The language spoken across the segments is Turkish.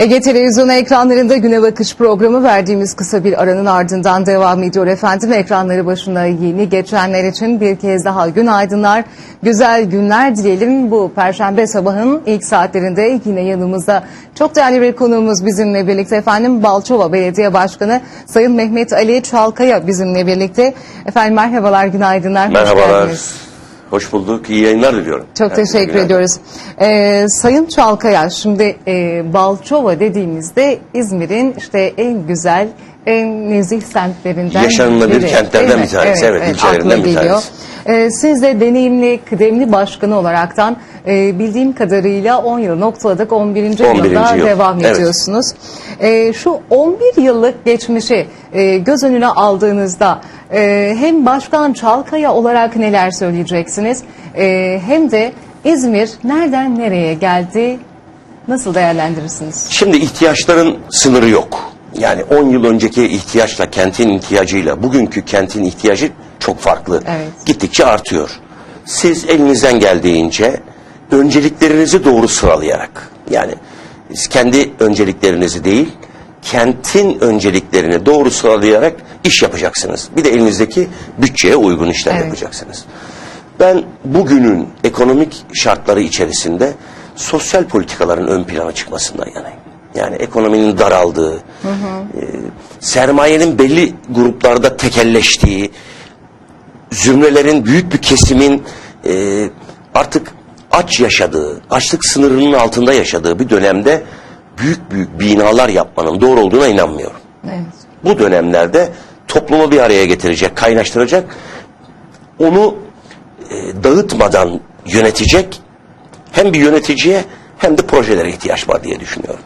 Ege Televizyonu ekranlarında güne bakış programı verdiğimiz kısa bir aranın ardından devam ediyor efendim. Ekranları başına yeni geçenler için bir kez daha günaydınlar. Güzel günler dileyelim. Bu perşembe sabahın ilk saatlerinde yine yanımızda çok değerli bir konuğumuz bizimle birlikte efendim. Balçova Belediye Başkanı Sayın Mehmet Ali Çalkaya bizimle birlikte. Efendim merhabalar, günaydınlar. hoş Merhabalar. geldiniz. Hoş bulduk. İyi yayınlar diliyorum. Çok Herkese teşekkür günaydın. ediyoruz. Ee, Sayın Çalkaya, şimdi e, Balçova dediğimizde İzmir'in işte en güzel, en nezih semtlerinden Yaşanılabilir biri, kentlerden mi? bir tanesi, evet, ilçelerinden akla bir tanesi. Ee, siz de deneyimli, kıdemli başkanı olaraktan e, bildiğim kadarıyla 10 yıl noktaladık, 11. 11. yılda yıl. devam Evet. ediyorsunuz. Ee, şu 11 yıllık geçmişi e, göz önüne aldığınızda e, hem Başkan Çalkaya olarak neler söyleyeceksiniz e, hem de İzmir nereden nereye geldi nasıl değerlendirirsiniz? Şimdi ihtiyaçların sınırı yok. Yani 10 yıl önceki ihtiyaçla kentin ihtiyacıyla bugünkü kentin ihtiyacı çok farklı. Evet. Gittikçe artıyor. Siz elinizden geldiğince önceliklerinizi doğru sıralayarak yani kendi önceliklerinizi değil kentin önceliklerini doğru sıralayarak iş yapacaksınız. Bir de elinizdeki bütçeye uygun işler Evet. yapacaksınız. Ben bugünün ekonomik şartları içerisinde sosyal politikaların ön plana çıkmasından yanayım. Yani ekonominin daraldığı, e, sermayenin belli gruplarda tekelleştiği, zümrelerin büyük bir kesimin e, artık aç yaşadığı, açlık sınırının altında yaşadığı bir dönemde büyük büyük binalar yapmanın doğru olduğuna inanmıyorum. Evet. Bu dönemlerde toplumu bir araya getirecek, kaynaştıracak, onu e, dağıtmadan yönetecek hem bir yöneticiye hem de projelere ihtiyaç var diye düşünüyorum.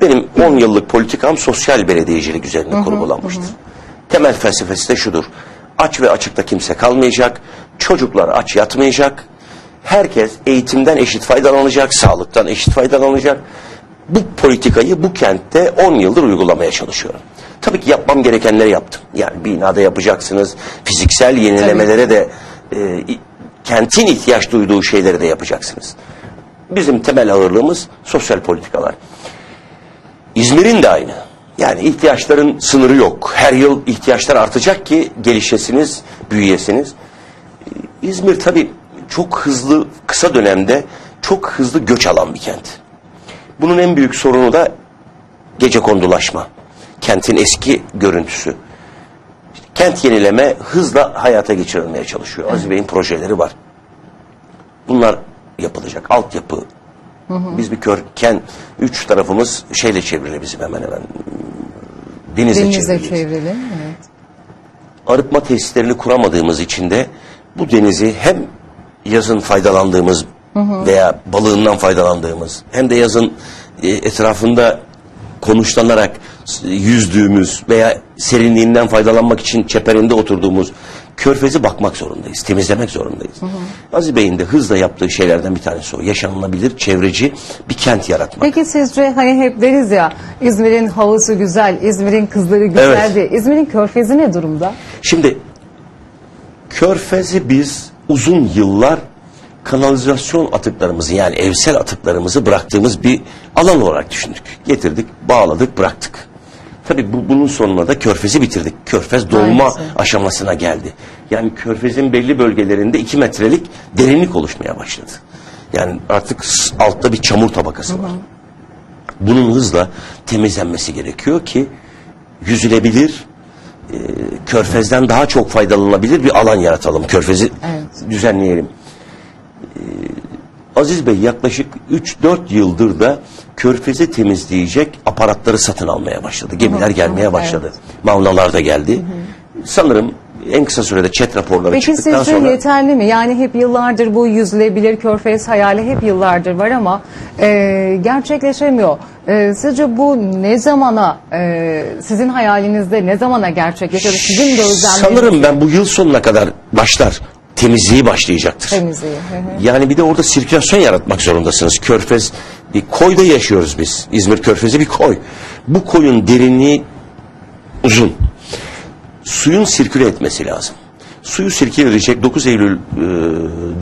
Benim 10 yıllık politikam sosyal belediyecilik üzerine kurgulanmıştır. Temel felsefesi de şudur. Aç ve açıkta kimse kalmayacak. Çocuklar aç yatmayacak. Herkes eğitimden eşit faydalanacak, sağlıktan eşit faydalanacak. Bu politikayı bu kentte 10 yıldır uygulamaya çalışıyorum. Tabii ki yapmam gerekenleri yaptım. Yani binada yapacaksınız. Fiziksel yenilemelere de e, kentin ihtiyaç duyduğu şeyleri de yapacaksınız. Bizim temel ağırlığımız sosyal politikalar. İzmir'in de aynı. Yani ihtiyaçların sınırı yok. Her yıl ihtiyaçlar artacak ki gelişesiniz, büyüyesiniz. İzmir tabii çok hızlı, kısa dönemde çok hızlı göç alan bir kent. Bunun en büyük sorunu da gece kondulaşma. Kentin eski görüntüsü. İşte kent yenileme hızla hayata geçirilmeye çalışıyor. Aziz Bey'in projeleri var. Bunlar yapılacak. Altyapı. Biz bir körken üç tarafımız şeyle çevrili bizim hemen hemen. Denizle, Denizle çevriliyiz. çevrili. Evet. Arıtma tesislerini kuramadığımız için de bu denizi hem yazın faydalandığımız veya balığından faydalandığımız hem de yazın e, etrafında konuşlanarak yüzdüğümüz veya serinliğinden faydalanmak için çeperinde oturduğumuz körfezi bakmak zorundayız, temizlemek zorundayız. Aziz Bey'in de hızla yaptığı şeylerden bir tanesi o. Yaşanılabilir, çevreci bir kent yaratmak. Peki sizce hani hep deriz ya İzmir'in havası güzel, İzmir'in kızları güzel Evet. diye. İzmir'in körfezi ne durumda? Şimdi Körfez'i biz uzun yıllar kanalizasyon atıklarımızı yani evsel atıklarımızı bıraktığımız bir alan olarak düşündük. Getirdik, bağladık, bıraktık. Tabii bu, bunun sonuna da Körfez'i bitirdik. Körfez dolma Maalesef. aşamasına geldi. Yani Körfez'in belli bölgelerinde iki metrelik derinlik oluşmaya başladı. Yani artık altta bir çamur tabakası var. Bunun hızla temizlenmesi gerekiyor ki yüzülebilir, e, körfezden daha çok faydalanabilir bir alan yaratalım. Körfezi Evet. düzenleyelim. E, Aziz Bey yaklaşık 3-4 yıldır da körfezi temizleyecek aparatları satın almaya başladı. Gemiler gelmeye başladı. Mavnalar da geldi. Sanırım en kısa sürede çet raporları Peki çıktıktan sizce sonra yeterli mi? Yani hep yıllardır bu yüzülebilir körfez hayali hep yıllardır var ama e, gerçekleşemiyor. E, sizce bu ne zamana, e, sizin hayalinizde ne zamana gerçekleşiyor? Sizin gözlemleriniz sanırım ben bu yıl sonuna kadar başlar. Temizliği başlayacaktır. temizliği. Hı hı. Yani bir de orada sirkülasyon yaratmak zorundasınız. Körfez bir koyda yaşıyoruz biz. İzmir Körfezi bir koy. Bu koyun derinliği uzun. Suyun sirküle etmesi lazım. suyu silkeleyecek 9 Eylül e,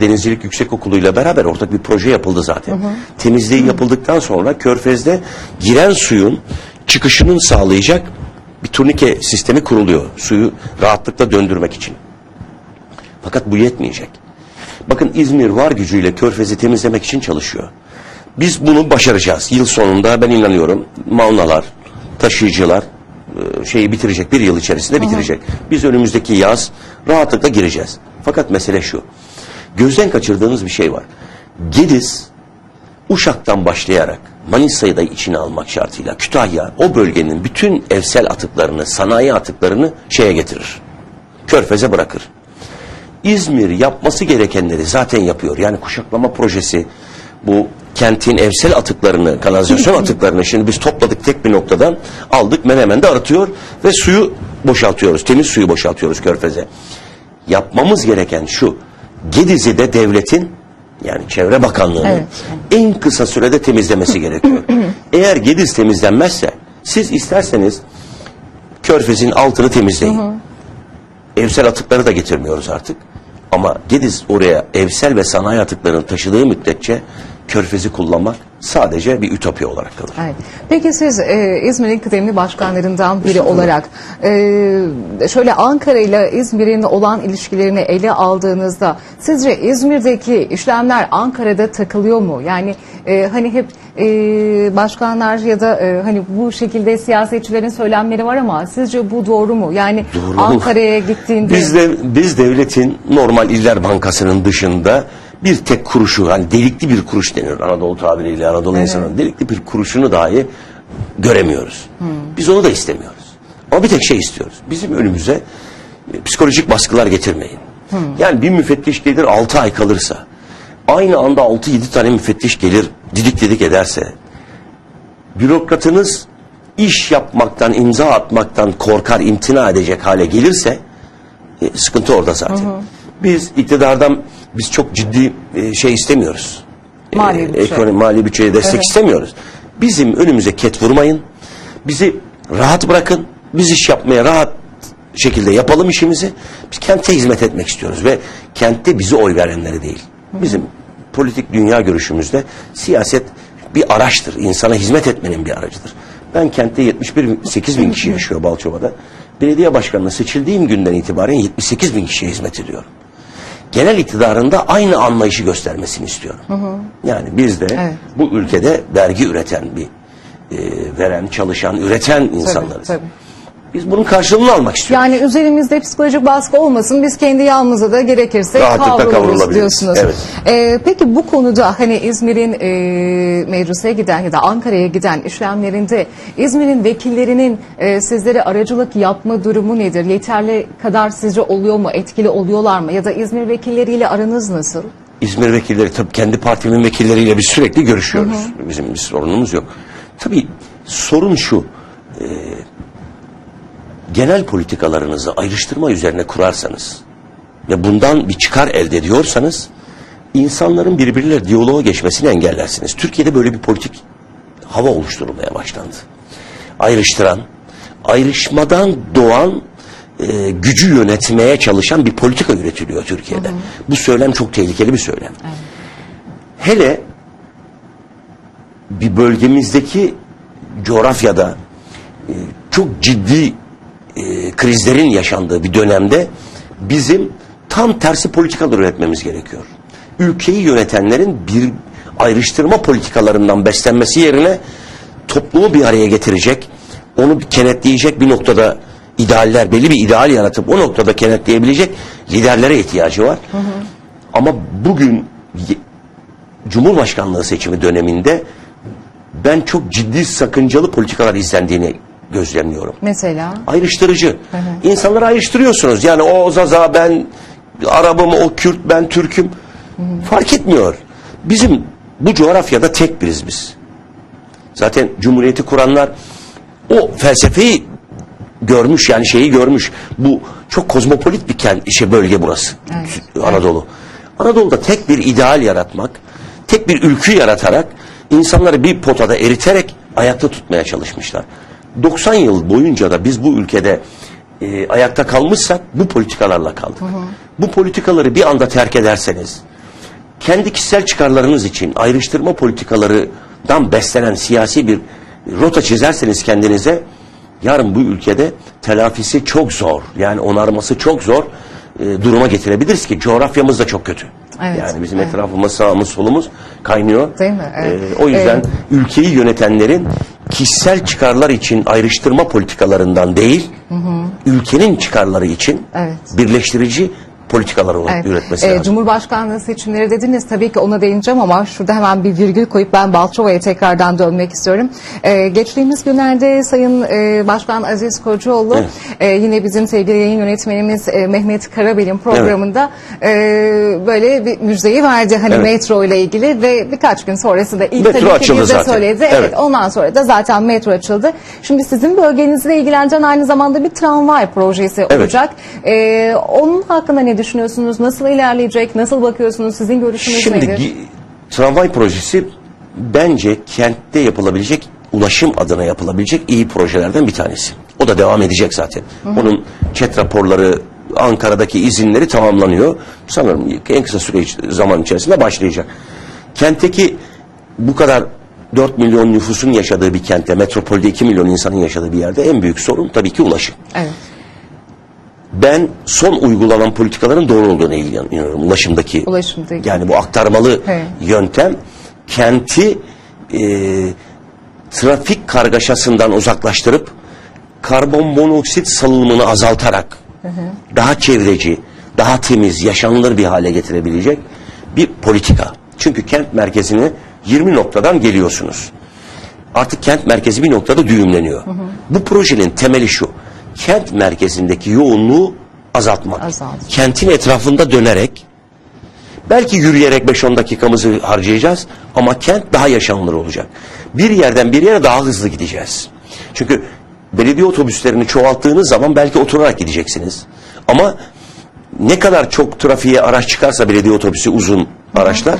Denizcilik Yüksekokulu ile beraber ortak bir proje yapıldı zaten. Temizliği yapıldıktan sonra Körfez'de giren suyun çıkışının sağlayacak bir turnike sistemi kuruluyor. Suyu rahatlıkla döndürmek için. Fakat bu yetmeyecek. Bakın İzmir var gücüyle Körfez'i temizlemek için çalışıyor. Biz bunu başaracağız. Yıl sonunda ben inanıyorum maunalar, taşıyıcılar e, şeyi bitirecek. Bir yıl içerisinde bitirecek. Biz önümüzdeki yaz rahatlıkla gireceğiz. Fakat mesele şu. Gözden kaçırdığınız bir şey var. Gediz Uşak'tan başlayarak Manisa'yı da içine almak şartıyla Kütahya o bölgenin bütün evsel atıklarını, sanayi atıklarını şeye getirir. Körfez'e bırakır. İzmir yapması gerekenleri zaten yapıyor. Yani kuşaklama projesi bu kentin evsel atıklarını, kanalizasyon atıklarını şimdi biz topladık tek bir noktadan aldık Menemen'de arıtıyor ve suyu boşaltıyoruz. Temiz suyu boşaltıyoruz Körfez'e. Yapmamız gereken şu. Gediz'i de devletin yani Çevre Bakanlığı'nın Evet. en kısa sürede temizlemesi gerekiyor. Eğer Gediz temizlenmezse siz isterseniz Körfez'in altını temizleyin. Evsel atıkları da getirmiyoruz artık. Ama Gediz oraya evsel ve sanayi atıklarını taşıdığı müddetçe Körfez'i kullanmak sadece bir ütopya olarak kalır. Evet. Peki siz e, İzmir'in kıdemli başkanlarından biri olarak e, şöyle Ankara ile İzmir'in olan ilişkilerini ele aldığınızda sizce İzmir'deki işlemler Ankara'da takılıyor mu? Yani e, hani hep e, başkanlar ya da e, hani bu şekilde siyasetçilerin söylemleri var ama sizce bu doğru mu? Yani Doğru? Ankara'ya gittiğinde Biz de biz devletin normal iller bankasının dışında bir tek kuruşu hani delikli bir kuruş denir Anadolu tabiriyle Anadolu Evet. insanının delikli bir kuruşunu dahi göremiyoruz. Biz onu da istemiyoruz. Ama bir tek şey istiyoruz. Bizim önümüze e, psikolojik baskılar getirmeyin. Yani bir müfettiş gelir 6 ay kalırsa aynı anda 6-7 tane müfettiş gelir didik didik ederse bürokratınız iş yapmaktan, imza atmaktan korkar, imtina edecek hale gelirse e, sıkıntı orada zaten. Biz iktidardan biz çok ciddi e, şey istemiyoruz. Mali E, bütçe. Ekonomi, mali bütçeye destek Evet. istemiyoruz. Bizim önümüze ket vurmayın. Bizi rahat bırakın. Biz iş yapmaya rahat şekilde yapalım işimizi. Biz kente hizmet etmek istiyoruz ve kentte bizi oy verenleri değil. Bizim politik dünya görüşümüzde siyaset bir araçtır. İnsana hizmet etmenin bir aracıdır. Ben kentte 71 8 bin kişi yaşıyor Balçova'da. Belediye başkanına seçildiğim günden itibaren 78 bin kişiye hizmet ediyorum. Genel iktidarında aynı anlayışı göstermesini istiyorum. Yani biz de Evet. bu ülkede vergi üreten bir e, veren, çalışan, üreten insanlarız. tabii. Biz bunun karşılığını almak istiyoruz. Yani üzerimizde psikolojik baskı olmasın. Biz kendi yağımıza da gerekirse Rahatlıkla kavruluruz kavrulabiliriz. diyorsunuz. Evet. Ee, peki bu konuda hani İzmir'in e, meclise giden ya da Ankara'ya giden işlemlerinde İzmir'in vekillerinin e, sizlere aracılık yapma durumu nedir? Yeterli kadar sizce oluyor mu? Etkili oluyorlar mı? Ya da İzmir vekilleriyle aranız nasıl? İzmir vekilleri tabii kendi partimin vekilleriyle biz sürekli görüşüyoruz. Bizim bir sorunumuz yok. Tabii sorun şu. e, genel politikalarınızı ayrıştırma üzerine kurarsanız ve bundan bir çıkar elde ediyorsanız insanların birbirleriyle diyaloğa geçmesini engellersiniz. Türkiye'de böyle bir politik hava oluşturulmaya başlandı. Ayrıştıran, ayrışmadan doğan e, gücü yönetmeye çalışan bir politika üretiliyor Türkiye'de. Bu söylem çok tehlikeli bir söylem. Hele bir bölgemizdeki coğrafyada e, çok ciddi e, krizlerin yaşandığı bir dönemde bizim tam tersi politikalar üretmemiz gerekiyor. Ülkeyi yönetenlerin bir ayrıştırma politikalarından beslenmesi yerine toplumu bir araya getirecek, onu kenetleyecek bir noktada idealler, belli bir ideal yaratıp o noktada kenetleyebilecek liderlere ihtiyacı var. Ama bugün Cumhurbaşkanlığı seçimi döneminde ben çok ciddi sakıncalı politikalar izlendiğini gözlemliyorum Mesela? ayrıştırıcı. İnsanları ayrıştırıyorsunuz. Yani o Zaza ben Arabım, o Kürt ben Türk'üm. Fark etmiyor. Bizim bu coğrafyada tek biriz biz. Zaten Cumhuriyeti kuranlar o felsefeyi görmüş yani şeyi görmüş. Bu çok kozmopolit bir kent, şey bölge burası. Evet. Anadolu. Anadolu'da tek bir ideal yaratmak, tek bir ülkü yaratarak insanları bir potada eriterek ayakta tutmaya çalışmışlar. 90 yıl boyunca da biz bu ülkede e, ayakta kalmışsak bu politikalarla kaldık. Bu politikaları bir anda terk ederseniz kendi kişisel çıkarlarınız için ayrıştırma politikalarından beslenen siyasi bir rota çizerseniz kendinize yarın bu ülkede telafisi çok zor. Yani onarması çok zor e, duruma getirebiliriz ki coğrafyamız da çok kötü. Evet, yani bizim evet. etrafımız sağımız solumuz kaynıyor. Değil mi? Evet. E, o yüzden Evet. ülkeyi yönetenlerin kişisel çıkarlar için ayrıştırma politikalarından değil, ülkenin çıkarları için Evet. birleştirici politikalar Evet. üretmesi Ee, lazım. Cumhurbaşkanlığı seçimleri dediniz. Tabii ki ona değineceğim ama şurada hemen bir virgül koyup ben Balçova'ya tekrardan dönmek istiyorum. Ee, geçtiğimiz günlerde Sayın e, Başkan Aziz Kocaoğlu Evet. e, yine bizim sevgili yayın yönetmenimiz e, Mehmet Karabel'in programında e, böyle bir müjdeyi verdi hani Evet. metro ile ilgili ve birkaç gün sonrasında ilk Metro tabii ki bize zaten. söyledi. Evet. Evet. ondan sonra da zaten metro açıldı. Şimdi sizin bölgenizle ilgilendiren aynı zamanda bir tramvay projesi Evet. olacak. Ee, onun hakkında ne düşünüyorsunuz? Nasıl ilerleyecek? Nasıl bakıyorsunuz? Sizin görüşünüz Şimdi nedir? gi- tramvay projesi bence kentte yapılabilecek ulaşım adına yapılabilecek iyi projelerden bir tanesi. O da devam edecek zaten. Onun chat raporları Ankara'daki izinleri tamamlanıyor. Sanırım en kısa süre zaman içerisinde başlayacak. Kentteki bu kadar 4 milyon nüfusun yaşadığı bir kentte, metropolde 2 milyon insanın yaşadığı bir yerde en büyük sorun tabii ki ulaşım. Evet. Ben son uygulanan politikaların doğru olduğuna inanıyorum. Ulaşımdaki. Ulaşımdaki. Yani bu aktarmalı Evet. yöntem kenti e, trafik kargaşasından uzaklaştırıp karbon monoksit salınımını azaltarak daha çevreci, daha temiz, yaşanılır bir hale getirebilecek bir politika. Çünkü kent merkezine 20 noktadan geliyorsunuz. Artık kent merkezi bir noktada düğümleniyor. Bu projenin temeli şu. Kent merkezindeki yoğunluğu azaltmak. Azalt. Kentin etrafında dönerek belki yürüyerek 5-10 dakikamızı harcayacağız ama kent daha yaşanılır olacak. Bir yerden bir yere daha hızlı gideceğiz. Çünkü belediye otobüslerini çoğalttığınız zaman belki oturarak gideceksiniz. Ama ne kadar çok trafiğe araç çıkarsa belediye otobüsü uzun araçlar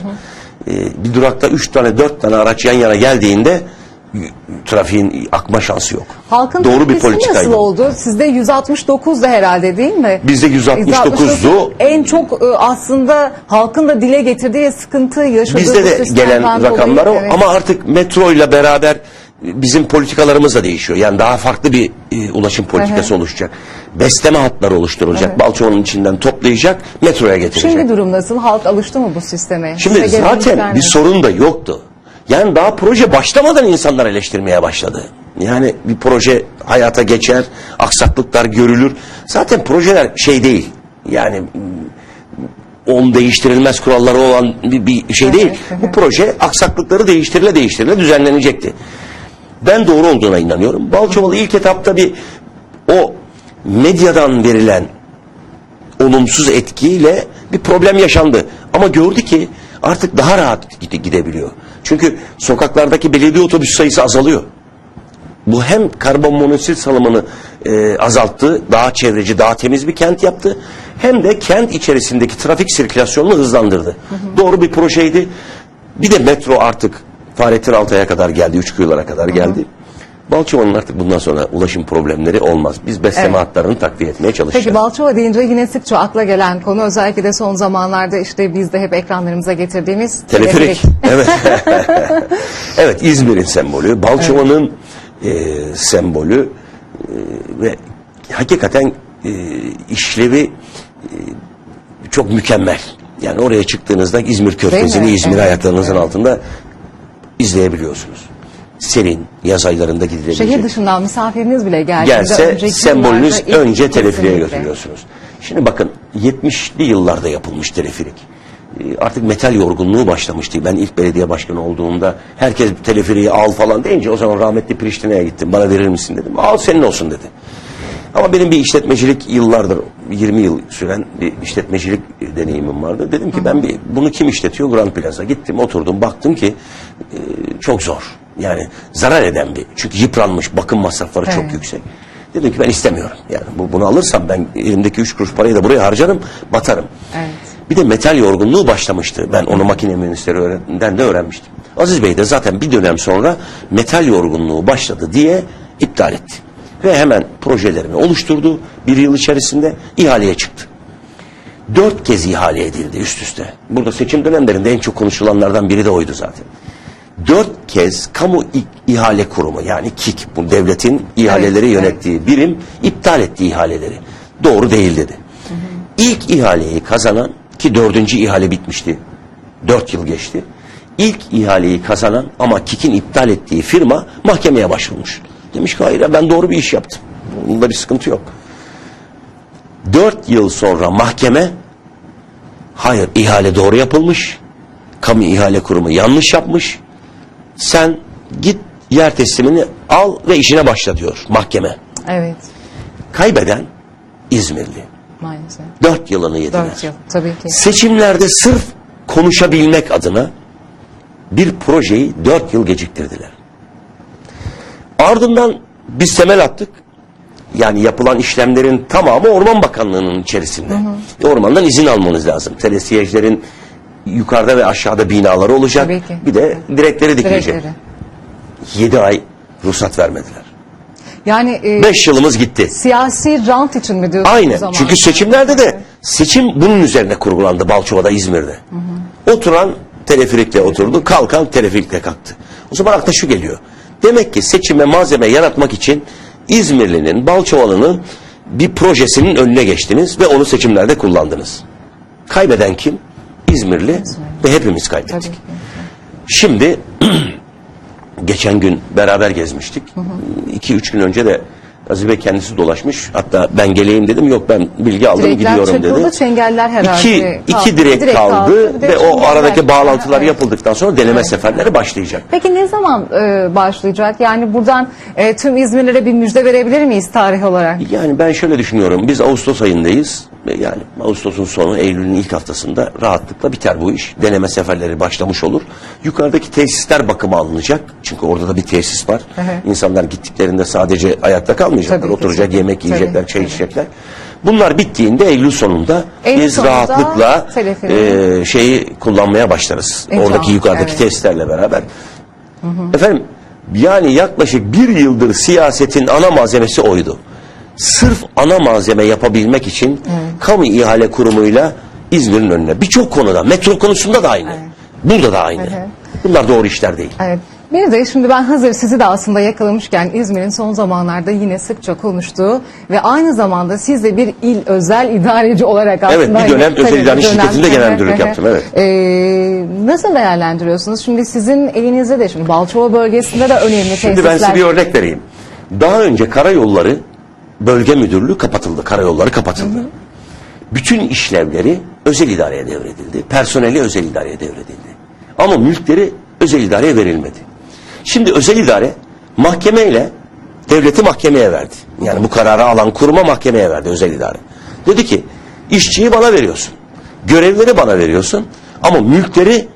e, bir durakta 3 tane 4 tane araç yan yana geldiğinde trafiğin akma şansı yok. Halkın Doğru bir politikaydı. nasıl oldu? Sizde 169 da herhalde değil mi? Bizde 169'du. En çok e, aslında halkın da dile getirdiği sıkıntı yaşadığı Bizde de gelen rakamlar o evet. ama artık metro ile beraber bizim politikalarımız da değişiyor. Yani daha farklı bir e, ulaşım politikası oluşacak. Besleme hatları oluşturulacak. Balçova'nın içinden toplayacak, metroya getirecek. Şimdi durum nasıl? Halk alıştı mı bu sisteme? Şimdi Size zaten bir sorun da yoktu. Yani daha proje başlamadan insanlar eleştirmeye başladı. Yani bir proje hayata geçer, aksaklıklar görülür. Zaten projeler şey değil. Yani mm, on değiştirilmez kuralları olan bir, bir şey değil. Bu proje aksaklıkları değiştirile değiştirile düzenlenecekti. Ben doğru olduğuna inanıyorum. Balçovalı ilk etapta bir o medyadan verilen olumsuz etkiyle bir problem yaşandı. Ama gördü ki artık daha rahat gide- gidebiliyor. Çünkü sokaklardaki belediye otobüs sayısı azalıyor. Bu hem karbon monoksit salımını e, azalttı, daha çevreci, daha temiz bir kent yaptı. Hem de kent içerisindeki trafik sirkülasyonunu hızlandırdı. Doğru bir projeydi. Bir de metro artık Fahrettin Altay'a kadar geldi, Üçkuyular'a kadar geldi. Balçova'nın artık bundan sonra ulaşım problemleri olmaz. Biz besleme Evet. hatlarını takviye etmeye çalışacağız. Peki Balçova deyince yine sıkça akla gelen konu özellikle de son zamanlarda işte biz de hep ekranlarımıza getirdiğimiz Teleferik. evet. evet İzmir'in sembolü, Balçova'nın e, sembolü e, ve hakikaten e, işlevi e, çok mükemmel. Yani oraya çıktığınızda İzmir Körfezi'ni mi? İzmir Evet, ayaklarınızın evet. altında izleyebiliyorsunuz. Serin yaz aylarında gidilebilecek. Şehir dışından misafiriniz bile geldiğinde Gelse sembolünüz önce teleferiğe götürüyorsunuz. Şimdi bakın 70'li yıllarda yapılmış teleferik. Ee, Artık metal yorgunluğu başlamıştı. Ben ilk belediye başkanı olduğumda herkes teleferiği al falan deyince o zaman rahmetli Priştine'ye gittim. Bana verir misin dedim. Al senin olsun dedi. Ama benim bir işletmecilik yıllardır 20 yıl süren bir işletmecilik deneyimim vardı. Dedim ki ben bir bunu kim işletiyor? Grand Plaza. Gittim oturdum baktım ki e, çok zor. Yani zarar eden bir. Çünkü yıpranmış bakım masrafları çok Evet. yüksek. Dedim ki ben istemiyorum. Yani bu, bunu alırsam ben elimdeki üç kuruş parayı da buraya harcarım, batarım. Evet. Bir de metal yorgunluğu başlamıştı. Ben onu makine mühendisleri de öğrenmiştim. Aziz Bey de zaten bir dönem sonra metal yorgunluğu başladı diye iptal etti. Ve hemen projelerini oluşturdu. Bir yıl içerisinde ihaleye çıktı. Dört kez ihale edildi üst üste. Burada seçim dönemlerinde en çok konuşulanlardan biri de oydu zaten. Dört kez kamu ihale kurumu yani KİK bu devletin ihaleleri Evet, yönettiği birim iptal etti ihaleleri. Doğru değil dedi. İlk ihaleyi kazanan ki dördüncü ihale bitmişti. Dört yıl geçti. İlk ihaleyi kazanan ama KİK'in iptal ettiği firma mahkemeye başvurmuş. Demiş ki hayır ben doğru bir iş yaptım. Bunda bir sıkıntı yok. Dört yıl sonra mahkeme hayır ihale doğru yapılmış. Kamu ihale kurumu yanlış yapmış. Sen git yer teslimini al ve işine başla diyor mahkeme. Evet. Kaybeden İzmirli. Maalesef. Dört yılını yediler. Dört yıl tabii ki. Seçimlerde sırf konuşabilmek adına bir projeyi dört yıl geciktirdiler. Ardından biz temel attık. Yani yapılan işlemlerin tamamı Orman Bakanlığı'nın içerisinde. E, ormandan izin almanız lazım. Telesiyejlerin yukarıda ve aşağıda binaları olacak. Tabii ki. Bir de direkleri dikilecek. Direkleri. Yedi ay ruhsat vermediler. Yani e, Beş yılımız gitti. siyasi rant için mi diyorsunuz Aynen. zaman? Çünkü seçimlerde de seçim bunun üzerine kurgulandı Balçova'da, İzmir'de. Oturan teleferikle oturdu, kalkan teleferikle kalktı. O zaman akla şu geliyor. Demek ki seçime malzeme yaratmak için İzmirli'nin, Balçovalı'nın bir projesinin önüne geçtiniz ve onu seçimlerde kullandınız. Kaybeden kim? İzmirli ve hepimiz kaybettik. Şimdi geçen gün beraber gezmiştik. İki üç gün önce de Aziz Bey kendisi dolaşmış. Hatta ben geleyim dedim. Yok ben bilgi aldım Direkler gidiyorum çakıldı, dedi. çengeller herhalde İki, kaldı. iki direk, Direk kaldı, de ve o aradaki bağlantılar Evet. yapıldıktan sonra deneme seferleri başlayacak. Peki ne zaman e, başlayacak? Yani buradan e, tüm İzmirlere bir müjde verebilir miyiz tarih olarak? Yani ben şöyle düşünüyorum. Biz Ağustos ayındayız. Yani Ağustos'un sonu, Eylül'ün ilk haftasında rahatlıkla biter bu iş. Deneme seferleri başlamış olur. Yukarıdaki tesisler bakıma alınacak. Çünkü orada da bir tesis var. Hı hı. İnsanlar gittiklerinde sadece ayakta kalmayacaklar. Tabii. Oturacak, yemek Tabii, yiyecekler, çay tabii. içecekler. Bunlar bittiğinde Eylül sonunda Eylül biz sonunda rahatlıkla telefonu- e, şeyi kullanmaya başlarız. İmkan, Oradaki yukarıdaki evet. tesislerle beraber. Efendim yani yaklaşık bir yıldır siyasetin ana malzemesi oydu. Sırf ana malzeme yapabilmek için kamu ihale kurumuyla İzmir'in önüne. Birçok konuda, metro konusunda da aynı. Burada da aynı. Hı. Bunlar doğru işler değil. Evet. Bir de şimdi ben hazır sizi de aslında yakalamışken İzmir'in son zamanlarda yine sıkça konuştuğu ve aynı zamanda siz de bir il özel idareci olarak aslında... Evet, bir dönem özel idare şirketinde genel müdürlük yaptım, evet. Ee, nasıl değerlendiriyorsunuz? Şimdi sizin elinizde de şimdi Balçova bölgesinde de önemli Şimdi tesisler... ben size bir örnek vereyim. Daha önce karayolları bölge müdürlüğü kapatıldı. Karayolları kapatıldı. Bütün işlevleri özel idareye devredildi. Personeli özel idareye devredildi. Ama mülkleri özel idareye verilmedi. Şimdi özel idare mahkemeyle devleti mahkemeye verdi. Yani bu kararı alan kuruma mahkemeye verdi özel idare. Dedi ki işçiyi bana veriyorsun. Görevleri bana veriyorsun. Ama mülkleri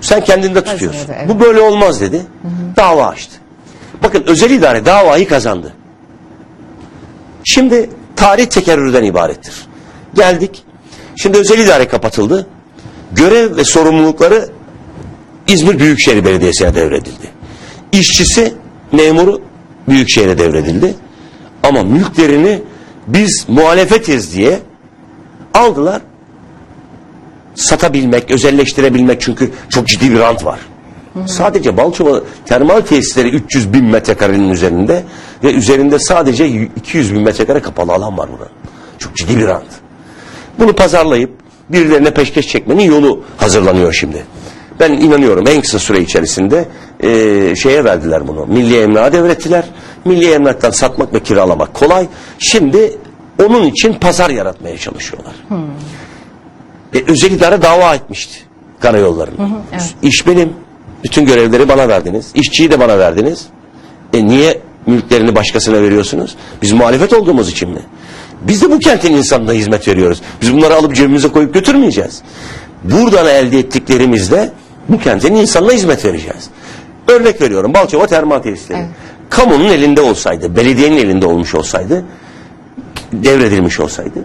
sen kendinde tutuyorsun. Evet. Bu böyle olmaz dedi. Dava açtı. Bakın özel idare davayı kazandı. Şimdi tarih tekerrürden ibarettir. Geldik. Şimdi özel idare kapatıldı. Görev ve sorumlulukları İzmir Büyükşehir Belediyesi'ne devredildi. İşçisi, memuru Büyükşehir'e devredildi. Ama mülklerini biz muhalefetiz diye aldılar. Satabilmek, özelleştirebilmek çünkü çok ciddi bir rant var. Sadece Balçova termal tesisleri 300 bin metrekarenin üzerinde ve üzerinde sadece 200 bin metrekare kapalı alan var burada. Çok ciddi bir rant. Bunu pazarlayıp birilerine peşkeş çekmenin yolu hazırlanıyor şimdi. Ben inanıyorum en kısa süre içerisinde eee, şeye verdiler bunu. Milli Emlak'a devrettiler. Milli Emlak'tan satmak ve kiralamak kolay. Şimdi onun için pazar yaratmaya çalışıyorlar. E, özel idare dava etmişti karayollarına. evet. İş benim. Bütün görevleri bana verdiniz. İşçiyi de bana verdiniz. E niye mülklerini başkasına veriyorsunuz? Biz muhalefet olduğumuz için mi? Biz de bu kentin insanına hizmet veriyoruz. Biz bunları alıp cebimize koyup götürmeyeceğiz. Buradan elde ettiklerimizle bu kentin insanına hizmet vereceğiz. Örnek veriyorum. Balçova termal tesisleri. Evet. Kamunun elinde olsaydı, belediyenin elinde olmuş olsaydı, devredilmiş olsaydı,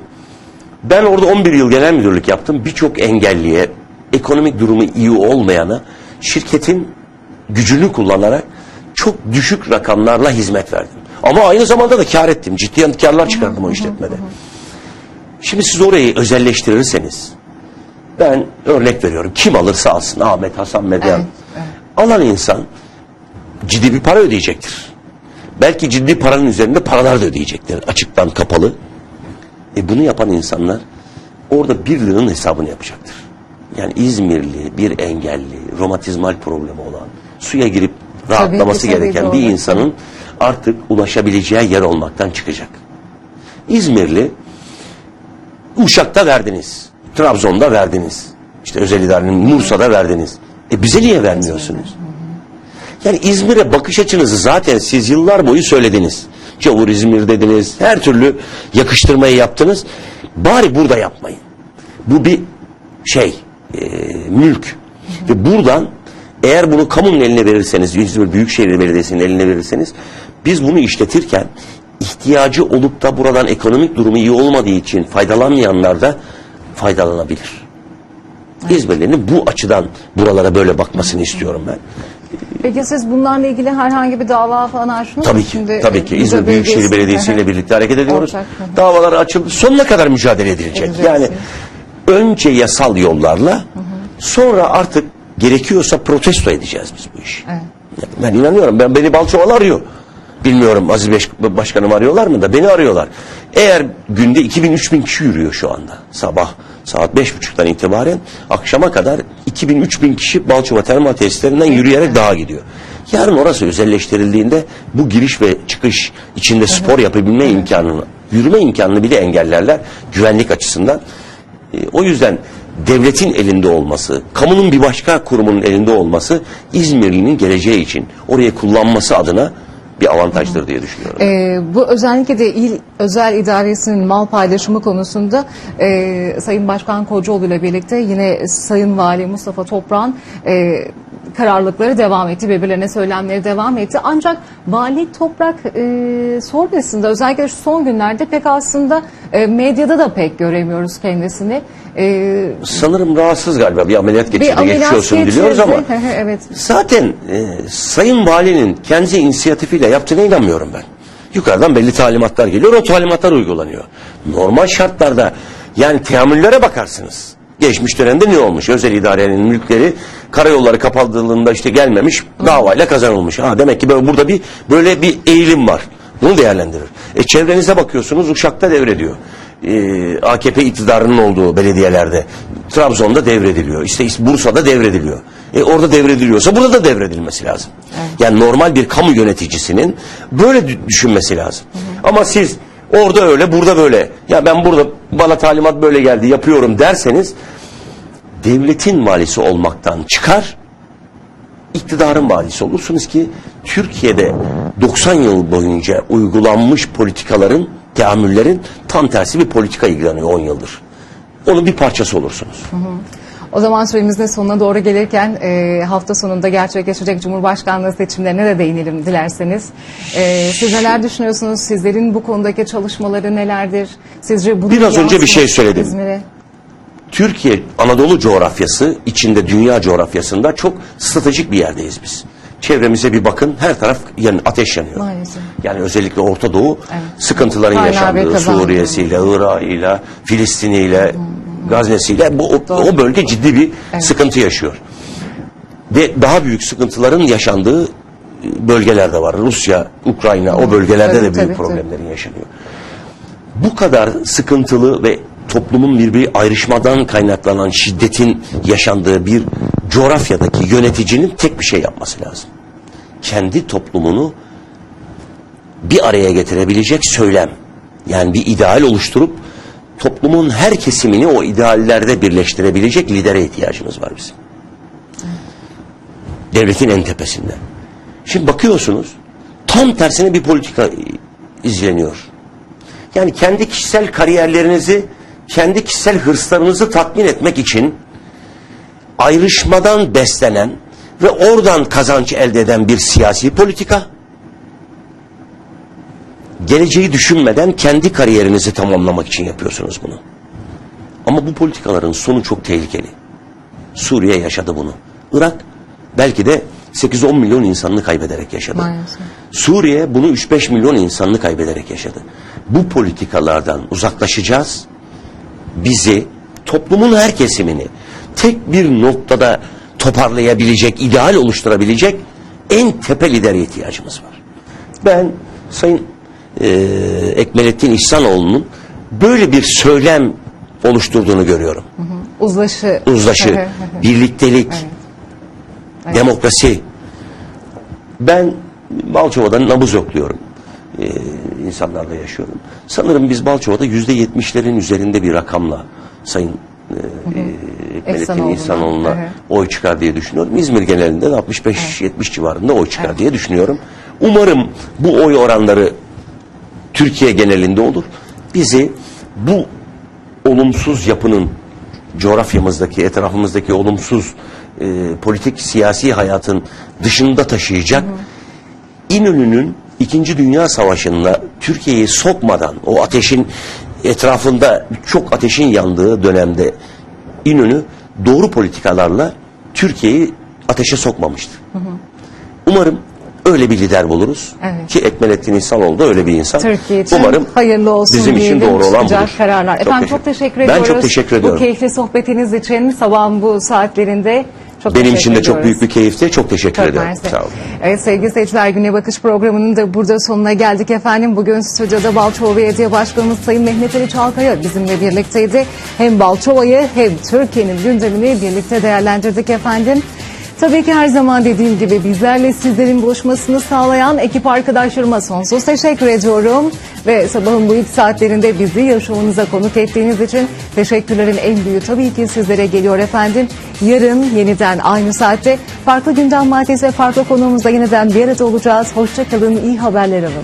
ben orada 11 yıl genel müdürlük yaptım. Birçok engelliye, ekonomik durumu iyi olmayana şirketin gücünü kullanarak çok düşük rakamlarla hizmet verdim. Ama aynı zamanda da kar ettim. Ciddi karlar çıkardım o işletmede. Şimdi siz orayı özelleştirirseniz ben örnek veriyorum. Kim alırsa alsın. Ahmet, Hasan, Medyan. Evet, evet. Alan insan ciddi bir para ödeyecektir. Belki ciddi paranın üzerinde paralar da ödeyecektir. Açıktan kapalı. E bunu yapan insanlar orada bir liranın hesabını yapacaktır. Yani İzmirli, bir engelli, romatizmal problemi olan, suya girip rahatlaması tabii, gereken doğru. bir insanın artık ulaşabileceği yer olmaktan çıkacak. İzmirli Uşak'ta verdiniz. Trabzon'da verdiniz. İşte özel idarenin Mursa'da verdiniz. E bize niye vermiyorsunuz? Yani İzmir'e bakış açınızı zaten siz yıllar boyu söylediniz. Cavur İzmir dediniz. Her türlü yakıştırmayı yaptınız. Bari burada yapmayın. Bu bir şey, e, mülk. Ve buradan eğer bunu kamunun eline verirseniz, İzmir Büyükşehir Belediyesi'nin eline verirseniz, biz bunu işletirken ihtiyacı olup da buradan ekonomik durumu iyi olmadığı için faydalanmayanlar da faydalanabilir. İzmirlilerin bu açıdan buralara böyle bakmasını istiyorum ben. Peki siz bunlarla ilgili herhangi bir dava falan açtınız mı? Tabii ki, Şimdi, tabii ki. İzmir Büyükşehir Belediyesi ile birlikte hareket ediyoruz. Hı. Davalar açıldı. Sonuna kadar mücadele edilecek. Yani önce yasal yollarla sonra artık gerekiyorsa protesto edeceğiz biz bu işi. Evet. Ben inanıyorum. Ben beni Balçoval arıyor. Bilmiyorum Aziz Beş, Başkanım arıyorlar mı da beni arıyorlar. Eğer günde 2000-3000 kişi yürüyor şu anda. Sabah saat beş buçuktan itibaren akşama kadar 2000-3000 kişi Balçova termal tesislerinden yürüyerek dağa gidiyor. Yarın orası özelleştirildiğinde bu giriş ve çıkış içinde spor yapabilme imkanını, yürüme imkanını bile engellerler güvenlik açısından. E, o yüzden devletin elinde olması, kamunun bir başka kurumunun elinde olması İzmirli'nin geleceği için orayı kullanması adına bir avantajdır diye düşünüyorum. Ee, bu özellikle de il özel idaresinin mal paylaşımı konusunda e, Sayın Başkan Kocaoğlu ile birlikte yine Sayın Vali Mustafa Toprak'ın e, kararlılıkları devam etti. Birbirlerine söylemleri devam etti. Ancak Vali Toprak e, sonrasında özellikle şu son günlerde pek aslında e, medyada da pek göremiyoruz kendisini. E, Sanırım rahatsız galiba bir ameliyat geçirdi. bir ameliyat olsun geçirdi. diliyoruz ama evet. zaten e, Sayın Valinin kendi inisiyatifiyle yaptığına inanmıyorum ben. Yukarıdan belli talimatlar geliyor, o talimatlar uygulanıyor. Normal şartlarda yani teamüllere bakarsınız. Geçmiş dönemde ne olmuş? Özel idarenin mülkleri karayolları kapatıldığında işte gelmemiş, davayla kazanılmış. Ha demek ki böyle, burada bir böyle bir eğilim var. Bunu değerlendirir. E çevrenize bakıyorsunuz Uşak'ta devrediyor. E, AKP iktidarının olduğu belediyelerde Trabzon'da devrediliyor. İşte Bursa'da devrediliyor. E orada devrediliyorsa burada da devredilmesi lazım. Yani normal bir kamu yöneticisinin böyle dü- düşünmesi lazım. Ama siz orada öyle, burada böyle. Ya ben burada bana talimat böyle geldi, yapıyorum derseniz devletin valisi olmaktan çıkar iktidarın valisi olursunuz ki Türkiye'de 90 yıl boyunca uygulanmış politikaların, teamüllerin tam tersi bir politika ilgileniyor 10 yıldır. Onun bir parçası olursunuz. O zaman süremizin sonuna doğru gelirken e, hafta sonunda gerçekleşecek Cumhurbaşkanlığı seçimlerine de değinelim dilerseniz. E, siz neler düşünüyorsunuz? Sizlerin bu konudaki çalışmaları nelerdir? Sizce bunun Biraz önce bir şey söyledim. İzmir'e? Türkiye, Anadolu coğrafyası, içinde dünya coğrafyasında çok stratejik bir yerdeyiz biz. Çevremize bir bakın, her taraf yani ateş yanıyor. Maalesef. Yani özellikle Orta Doğu Evet. sıkıntıların Hala yaşandığı. Suriye'siyle, Irak'ıyla, Filistin'iyle, Gazne'siyle bu o, o bölge ciddi bir Evet. sıkıntı yaşıyor. Ve daha büyük sıkıntıların yaşandığı e, bölgeler de var. Rusya, Ukrayna o bölgelerde Tabii, de büyük tabii, problemlerin yaşanıyor. Bu kadar sıkıntılı ve toplumun birbiri ayrışmadan kaynaklanan şiddetin yaşandığı bir coğrafyadaki yöneticinin tek bir şey yapması lazım. Kendi toplumunu bir araya getirebilecek söylem. Yani bir ideal oluşturup toplumun her kesimini o ideallerde birleştirebilecek lidere ihtiyacımız var bizim. Devletin en tepesinde. Şimdi bakıyorsunuz tam tersine bir politika izleniyor. Yani kendi kişisel kariyerlerinizi, kendi kişisel hırslarınızı tatmin etmek için ayrışmadan beslenen ve oradan kazanç elde eden bir siyasi politika, geleceği düşünmeden kendi kariyerinizi tamamlamak için yapıyorsunuz bunu. Ama bu politikaların sonu çok tehlikeli. Suriye yaşadı bunu. Irak belki de 8-10 milyon insanını kaybederek yaşadı. Maalesef. Suriye bunu 3-5 milyon insanını kaybederek yaşadı. Bu politikalardan uzaklaşacağız. Bizi, toplumun her kesimini tek bir noktada toparlayabilecek, ideal oluşturabilecek en tepe lidere ihtiyacımız var. Ben Sayın eee Ekmelettin İhsanoğlu'nun böyle bir söylem oluşturduğunu görüyorum. Uzlaşı. Uzlaşı, birliktelik, demokrasi. Ben Balçova'da nabız yokluyorum. Ee, insanlarla yaşıyorum. Sanırım biz Balçova'da yüzde yetmişlerin üzerinde bir rakamla Sayın e, e, Ekmelettin İhsanoğlu'na, İhsanoğlu'na hı hı. oy çıkar diye düşünüyorum. İzmir genelinde de 65-70 civarında oy çıkar diye düşünüyorum. Umarım bu oy oranları Türkiye genelinde olur. Bizi bu olumsuz yapının coğrafyamızdaki, etrafımızdaki olumsuz e, politik, siyasi hayatın dışında taşıyacak. İnönü'nün İkinci Dünya Savaşı'nda Türkiye'yi sokmadan o ateşin etrafında çok ateşin yandığı dönemde İnönü doğru politikalarla Türkiye'yi ateşe sokmamıştı. Umarım öyle bir lider buluruz. Evet. Ki Ekmelettin İhsanoğlu da öyle bir insan. Türkiye için Umarım hayırlı olsun bizim için doğru olan budur. kararlar. Efendim çok teşekkür ediyoruz. Ben çok teşekkür ediyorum. Bu keyifli sohbetiniz için sabahın bu saatlerinde çok Benim için de çok ediyoruz. büyük bir keyifti. Çok teşekkür Çok ederim. mersi. Sağ olun. Evet sevgili seyirciler Güne Bakış programının da burada sonuna geldik efendim. Bugün stüdyoda Balçova Belediye Başkanımız Sayın Mehmet Ali Çalkaya bizimle birlikteydi. Hem Balçova'yı hem Türkiye'nin gündemini birlikte değerlendirdik efendim. Tabii ki her zaman dediğim gibi bizlerle sizlerin buluşmasını sağlayan ekip arkadaşlarıma sonsuz teşekkür ediyorum. Ve sabahın bu ilk saatlerinde bizi yaşamınıza konuk ettiğiniz için teşekkürlerin en büyüğü tabii ki sizlere geliyor efendim. Yarın yeniden aynı saatte farklı gündem maddesi ve farklı konuğumuzla yeniden bir arada olacağız. Hoşçakalın, iyi haberler alın.